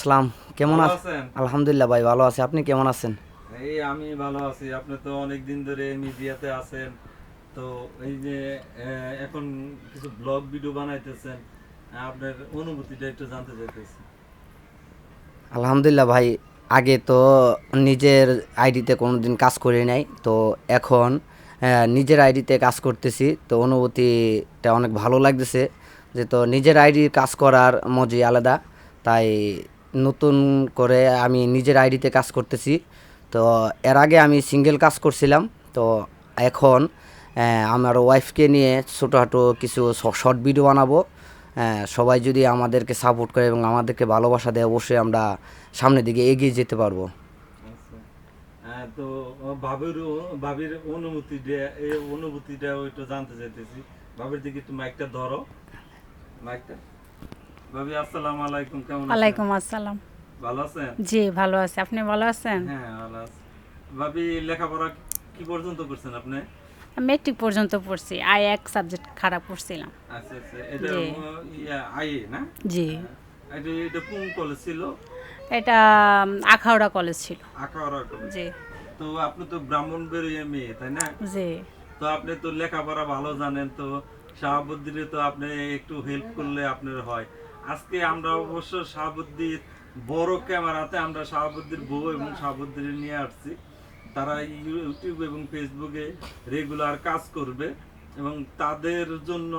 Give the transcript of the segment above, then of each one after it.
সালাম। কেমন আছেন? আলহামদুলিল্লাহ ভাই ভালো আছি। আপনি কেমন আছেন? এই আমি ভালো আছি। আপনি তো অনেক দিন ধরে মিডিয়াতে আছেন। তো এই যে এখন কিছু ব্লগ ভিডিও বানাইতেছেন আপনার অনুভূতিটা একটু জানতে চাইতেছি। আলহামদুলিল্লাহ ভাই আগে তো নিজের আইডিতে কোনো দিন কাজ করি নাই। তো এখন নিজের আইডিতে কাজ করতেছি। তো অনুভূতিটা অনেক ভালো লাগতেছে। যে তো নিজের আইডির কাজ করার মজাই আলাদা। তাই নতুন করে আমি নিজের আইডিতে কাজ করতেছি। তো এর আগে আমি সিঙ্গেল কাজ করছিলাম। তো এখন আমার ওয়াইফকে নিয়ে ছোটোখাটো কিছু শর্ট ভিডিও বানাবো। সবাই যদি আমাদেরকে সাপোর্ট করে এবং আমাদেরকে ভালোবাসা দেয়, অবশ্যই আমরা সামনের দিকে এগিয়ে যেতে পারব। আচ্ছা। তো অনুভূতিটা জানতে চাইতেছি। দিকে একটু মাইকটা ধরো। মাইকটা ভাবি আসসালামু আলাইকুম কেমন আছেন? আসসালাম। ভালো আছেন? জি ভালো আছি। আপনি ভালো আছেন? হ্যাঁ ভালো আছি। ভাবি লেখাপড়া কি পর্যন্ত করছেন আপনি? মেট্রিক পর্যন্ত পড়ছি। আই এক সাবজেক্ট খারাপ পড়ছিলাম। আচ্ছা আচ্ছা এটা জি। না? এটা এটা কোন কলেজ ছিল? এটা আখাউড়া কলেজ ছিল। আখাউড়া কলেজ জি। তো আপনি তো ব্রাহ্মণ বেরিয়ে মেয়ে তাই না? জি। তো আপনি তো লেখাপড়া ভালো জানেন তো শাহাবুদ্দিনে তো আপনি একটু হেল্প করলে আপনার হয়। আজকে আমরা অবশ্য শাহাবুদ্দির বড় ক্যামেরাতে আমরা শাহাবুদ্দির বউ এবং শাহাবুদ্দির নিয়ে আসছি। তারা ইউটিউব এবং ফেসবুকে রেগুলার কাজ করবে এবং তাদের জন্য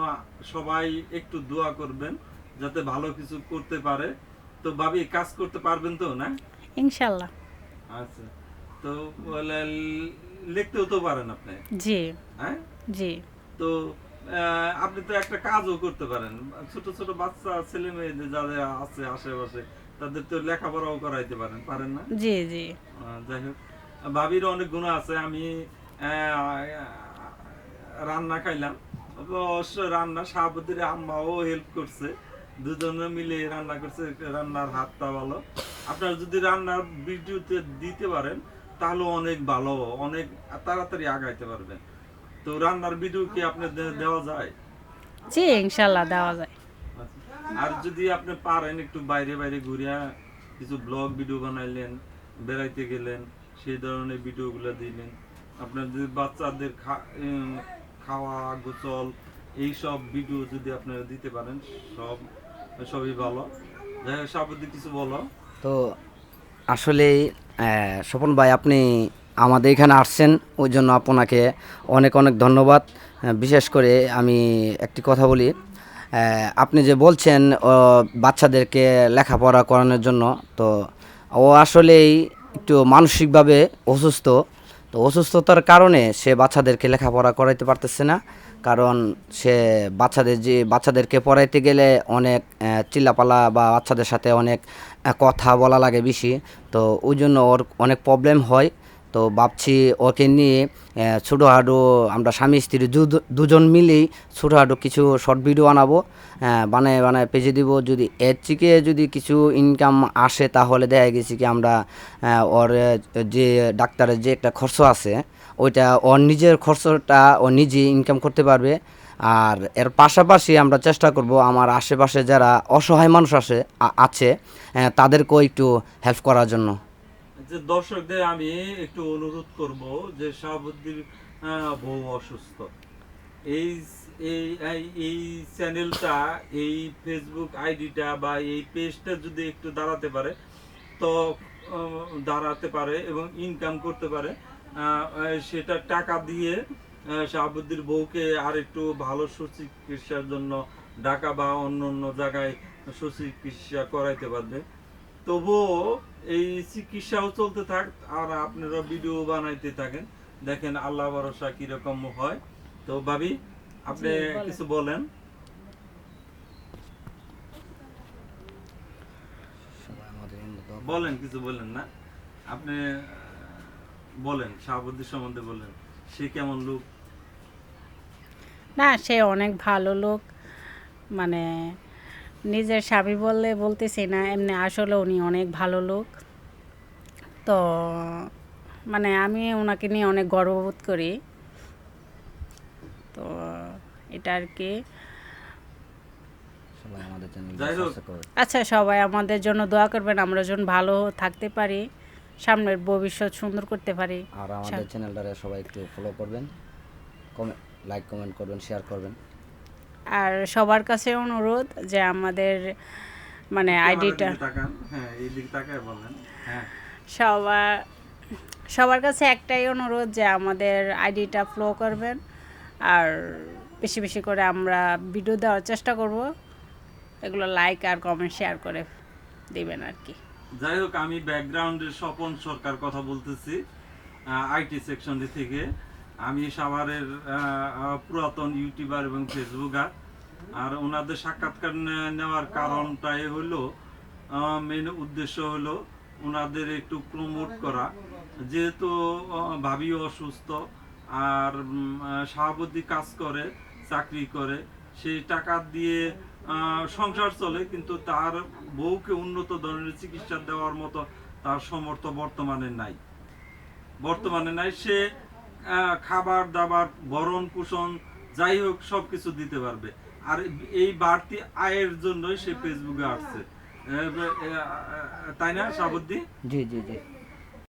সবাই একটু দোয়া করবেন যাতে ভালো কিছু করতে পারে। তো ভাবি কাজ করতে পারবেন তো না? ইনশাল্লাহ। আচ্ছা। তো লিখতেও তো পারেন আপনি। জি। হ্যাঁ? জি। তো আপনি তো একটা কাজও করতে পারেন। ছোট ছোট বাচ্চা ছেলে মেয়েদের যাদের আছে আশেপাশে তাদের তো লেখাপড়াও করাইতে পারেন পারেন না? জি জি। যাই হোক। ভাবির অনেক গুণ আছে আমি রান্না খাইলাম। অবশ্য রান্না সাহাবুদ্দির আম্মাও হেল্প করছে। দুজনে মিলে রান্না করছে রান্নার হাতটা ভালো। আপনার যদি রান্নার ভিডিওতে দিতে পারেন তাহলে অনেক ভালো অনেক তাড়াতাড়ি আগাইতে পারবেন। তো রান্নার ভিডিও কি আপনার দেওয়া যায়? জি ইনশাল্লাহ দেওয়া যায়। আর যদি আপনি পারেন একটু বাইরে বাইরে ঘুরিয়া কিছু ব্লগ ভিডিও বানাইলেন বেড়াইতে গেলেন সেই ধরনের ভিডিওগুলো দিলেন। আপনার যদি বাচ্চাদের খা- খাওয়া গোসল এই সব ভিডিও যদি আপনারা দিতে পারেন সব সবই ভালো। যাই হোক কিছু বলো। তো আসলে স্বপন ভাই আপনি আমাদের এখানে আসছেন, ওই জন্য আপনাকে অনেক অনেক ধন্যবাদ। বিশেষ করে আমি একটি কথা বলি। আপনি যে বলছেন বাচ্চাদেরকে লেখাপড়া করানোর জন্য, তো ও আসলেই একটু মানসিকভাবে অসুস্থ। তো অসুস্থতার কারণে সে বাচ্চাদেরকে লেখাপড়া করাইতে পারতেছে না, কারণ সে বাচ্চাদের যে, বাচ্চাদেরকে পড়াইতে গেলে অনেক চিল্লাপালা বা বাচ্চাদের সাথে অনেক কথা বলা লাগে বেশি। তো ওই জন্য ওর অনেক প্রবলেম হয়। তো ভাবছি ওকে নিয়ে ছোটোখাটো আমরা স্বামী স্ত্রী দুজন মিলেই ছোটোখাটো কিছু শর্ট ভিডিও বানাবো। বানায় বানায় পেজে দিব। যদি এর থেকে যদি কিছু ইনকাম আসে তাহলে দেখা গেছে কি আমরা ওর যে ডাক্তারের যে একটা খরচ আছে, ওইটা ওর নিজের খরচটা ও নিজে ইনকাম করতে পারবে। আর এর পাশাপাশি আমরা চেষ্টা করব আমার আশেপাশে যারা অসহায় মানুষ আছে আছে তাদেরকেও একটু হেল্প করার জন্য। যে দর্শকদের আমি একটু অনুরোধ করব যে শাহাবুদ্দির বউ অসুস্থ। এই এই, এই- চ্যানেলটা, এই ফেসবুক আইডিটা বা এই পেজটা যদি একটু দাঁড়াতে পারে, তো দাঁড়াতে পারে এবং ইনকাম করতে পারে সেটা টাকা দিয়ে শাহাবুদ্দির বউকে আর একটু ভালো সুচিকিৎসার জন্য ঢাকা বা অন্য অন্য জায়গায় সুচিকিৎসা করাইতে পারবে। তবুও এই চিকিৎসাও চলতে থাক আর আপনারা ভিডিও বানাইতে থাকেন। দেখেন আল্লাহ ভরসা কীরকম হয়। তো ভাবি আপনি বলেন। কিছু বলেন। বলেন কিছু বলেন না। আপনি বলেন শাহাবুদ্দির সম্বন্ধে বলেন। সে কেমন লোক? না সে অনেক ভালো লোক। মানে নিজের স্বামী বললে বলতেছি না এমনি আসলে উনি অনেক ভালো লোক। তো মানে আমি ওনাকে নিয়ে অনেক গর্ববোধ করি। তো এটা আর কি। আচ্ছা সবাই আমাদের জন্য দোয়া করবেন আমরা যেন ভালো থাকতে পারি সামনের ভবিষ্যৎ সুন্দর করতে পারি। আর আমাদের চ্যানেলটারে সবাই একটু ফলো করবেন। কমেন্ট লাইক কমেন্ট করবেন শেয়ার করবেন। আর সবার কাছে অনুরোধ যে আমাদের মানে আইডিটা হ্যাঁ হ্যাঁ। সবার সবার কাছে একটাই অনুরোধ যে আমাদের আইডিটা ফ্লো করবেন। আর বেশি বেশি করে আমরা ভিডিও দেওয়ার চেষ্টা করব। এগুলো লাইক আর কমেন্ট শেয়ার করে দিবেন আর কি। যাই হোক আমি ব্যাকগ্রাউন্ডের স্বপন সরকার কথা বলতেছি আইটি সেকশন থেকে। আমি সাভারের পুরাতন ইউটিউবার এবং ফেসবুকার। আর ওনাদের সাক্ষাৎকার নেওয়ার কারণটাই হলো মেন উদ্দেশ্য হলো ওনাদের একটু প্রমোট করা। যেহেতু ভাবি অসুস্থ, আর সভাপতি কাজ করে, চাকরি করে, সেই টাকা দিয়ে সংসার চলে, কিন্তু তার বউকে উন্নত ধরনের চিকিৎসা দেওয়ার মতো তার সমর্থ বর্তমানে নাই। বর্তমানে নাই, সে খাবার দাবার ভরণ পোষণ যাই হোক সবকিছু দিতে পারবে। আর এই বাড়তি আয়ের জন্যই সে ফেসবুকে আসছে। তাই না সাবুদ্দি? জি জি জি।